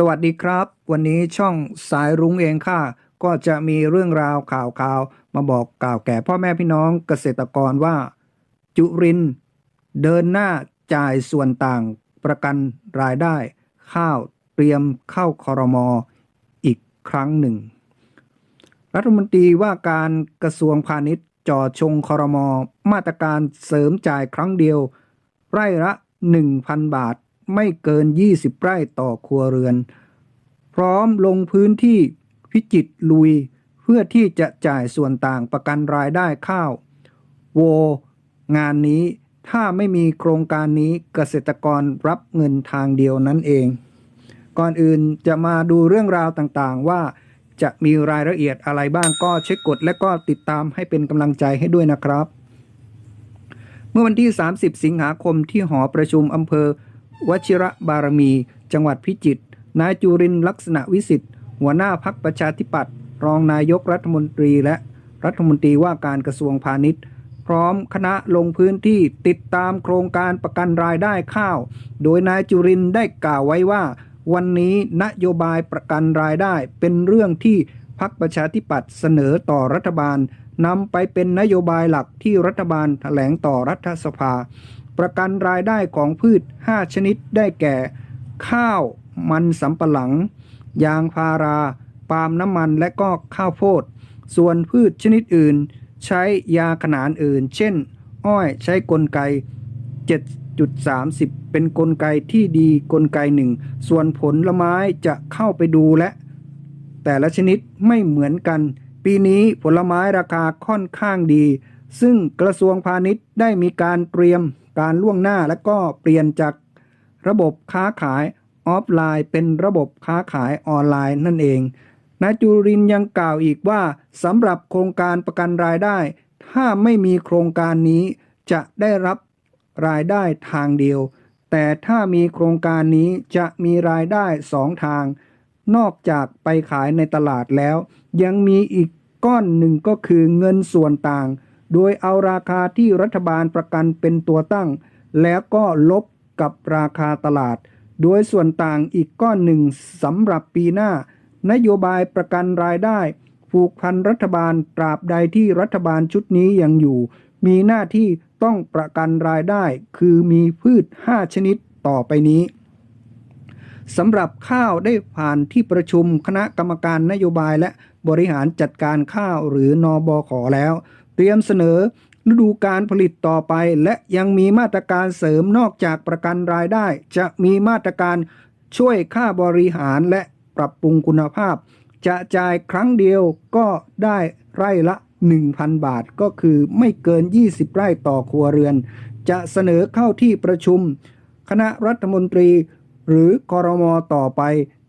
สวัสดีครับ วันนี้ช่องสายรุ้งเองค่ะ ก็จะมีเรื่องราวข่าวข่าวมาบอกกล่าวแก่พ่อแม่พี่น้องเกษตรกรว่า จุรินเดินหน้าจ่ายส่วนต่างประกันรายได้ ข้าวเตรียมเข้าคอรมออีกครั้งหนึ่ง รัฐมนตรีว่าการกระทรวงพาณิชย์จ่อชงคอรมอมาตรการเสริมจ่ายครั้งเดียว ไร่ละ 1,000 บาท ไม่เกิน 20 ไร่ต่อครัวเรือน พร้อมลงพื้นที่พิจิตรลุยเพื่อที่จะจ่ายส่วนต่างประกันรายได้ข้าว โว งานนี้ถ้าไม่มีโครงการนี้เกษตรกรรับเงินทางเดียวนั่นเอง ก่อนอื่นจะมาดูเรื่องราวต่างๆว่าจะมีรายละเอียดอะไรบ้างก็เช็คกดและก็ติดตามให้เป็นกำลังใจให้ด้วยนะครับ เมื่อวันที่ 30 สิงหาคมที่หอประชุมอำเภอ วชิระบารมี จังหวัดพิจิตร นายจุรินลักษณะวิสิทธิ์ หัวหน้าพักประชาธิปัตย์ รองนายกรัฐมนตรีและรัฐมนตรีว่าการกระทรวงพาณิชย์ พร้อมคณะลงพื้นที่ติดตามโครงการประกันรายได้ข้าว โดยนายจุรินได้กล่าวไว้ว่า วันนี้นโยบายประกันรายได้เป็นเรื่องที่พักประชาธิปัตย์เสนอต่อรัฐบาลนำไปเป็นนโยบายหลักที่รัฐบาลแถลงต่อรัฐสภา ประกันรายได้ของพืช 5 ชนิดได้แก่ ข้าว มันสำปะหลัง ยางพารา ปาล์มน้ำมันและก็ข้าวโพด ส่วนพืชชนิดอื่น ใช้ยาขนานอื่น เช่น อ้อยใช้กลไก 7.30 เป็นกลไกที่ดีกลไกหนึ่ง ส่วนผลไม้จะเข้าไปดูและ แต่ละชนิดไม่เหมือนกัน ปีนี้ผลไม้ราคาค่อนข้างดีซึ่งกระทรวงพาณิชย์ได้มีการเตรียม การล่วงหน้าและก็เปลี่ยนจากระบบค้าขายออฟไลน์ เป็นระบบค้าขายออนไลน์นั่นเองนายจุรินยังกล่าวอีกว่าสำหรับโครงการประกันรายได้ ถ้าไม่มีโครงการนี้จะได้รับรายได้ทางเดียว แต่ถ้ามีโครงการนี้จะมีรายได้สองทาง นอกจากไปขายในตลาดแล้ว ยังมีอีกก้อนหนึ่งก็คือเงินส่วนต่าง โดยเอาราคาที่รัฐบาลประกันเป็นตัวตั้ง แล้วก็ลบกับราคาตลาด โดยส่วนต่างอีกก้อนหนึ่งสำหรับปีหน้า นโยบายประกันรายได้ ผูกพันรัฐบาลตราบใดที่รัฐบาลชุดนี้ยังอยู่ มีหน้าที่ต้องประกันรายได้ คือมีพืช 5 ชนิดต่อไปนี้สำหรับข้าวได้ผ่านที่ประชุมคณะกรรมการนโยบายและบริหารจัดการข้าวหรือนอบอขอแล้ว เตรียมเสนอฤดูการผลิตต่อไป และยังมีมาตรการเสริมนอกจากประกันรายได้ จะมีมาตรการช่วยค่าบริหารและปรับปรุงคุณภาพ จะจ่ายครั้งเดียวก็ได้ไร่ละ 1,000 บาทก็คือไม่เกิน 20 ไร่ต่อครัวเรือน จะเสนอเข้าที่ประชุม คณะรัฐมนตรี หรือคอรมอต่อไป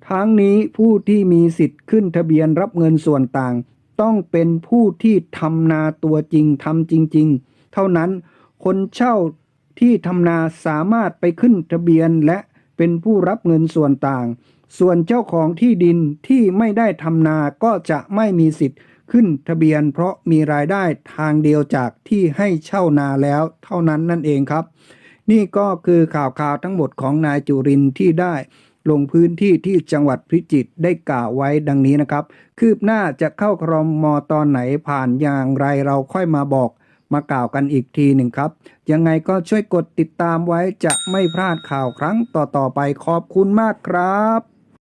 ทั้งนี้ผู้ที่มีสิทธิ์ขึ้นทะเบียนรับเงินส่วนต่าง ต้องเป็นผู้ที่ทำนาตัวจริงทำจริง ๆ เท่านั้นคนเช่าที่ทำนาสามารถไปขึ้นทะเบียนและเป็นผู้รับเงินส่วนต่าง ส่วนเจ้าของที่ดินที่ไม่ได้ทำนาก็จะไม่มีสิทธิ์ขึ้นทะเบียน เพราะมีรายได้ทางเดียวจากที่ให้เช่านาแล้วเท่านั้นนั่นเองครับ นี่ก็คือข่าวข่าวทั้งหมดของนายจุรินที่ได้ ลงพื้นที่ที่จังหวัดพิจิตรได้กล่าวไว้ดังนี้นะครับ คืบหน้าจะเข้าครมมตอนไหนผ่านอย่างไรเราค่อยมาบอกมากล่าวกันอีกทีหนึ่งครับ ยังไงก็ช่วยกดติดตามไว้จะไม่พลาดข่าวครั้งต่อๆไปขอบคุณมากครับ